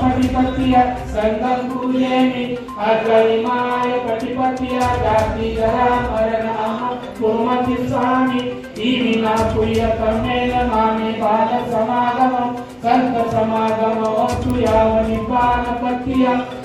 పటిపత్య సంగం పూజేమి అగ్రహిమాయ పటిపత్య జాతిగర మరణామ కుర్మతి స్వామి ఈ వినా పుయ్య తమ్మేన మామి బాల సమాగమం సంత సమాగమం వస్తు యావ నిపాన పత్య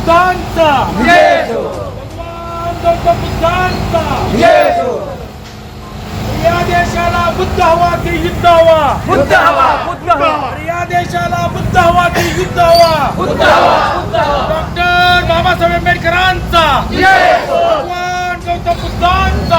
बुद्धांचा भगवान गौतम बुद्धांचा या देशाला बुद्ध हवा की युद्ध बुद्ध हवा बुद्ध हवा या देशाला बुद्ध हवा की युद्ध हवा बुद्ध हवा डॉक्टर बाबासाहेब आंबेडकरांचा भगवान गौतम बुद्धांचा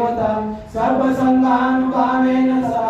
देवता सर्व सह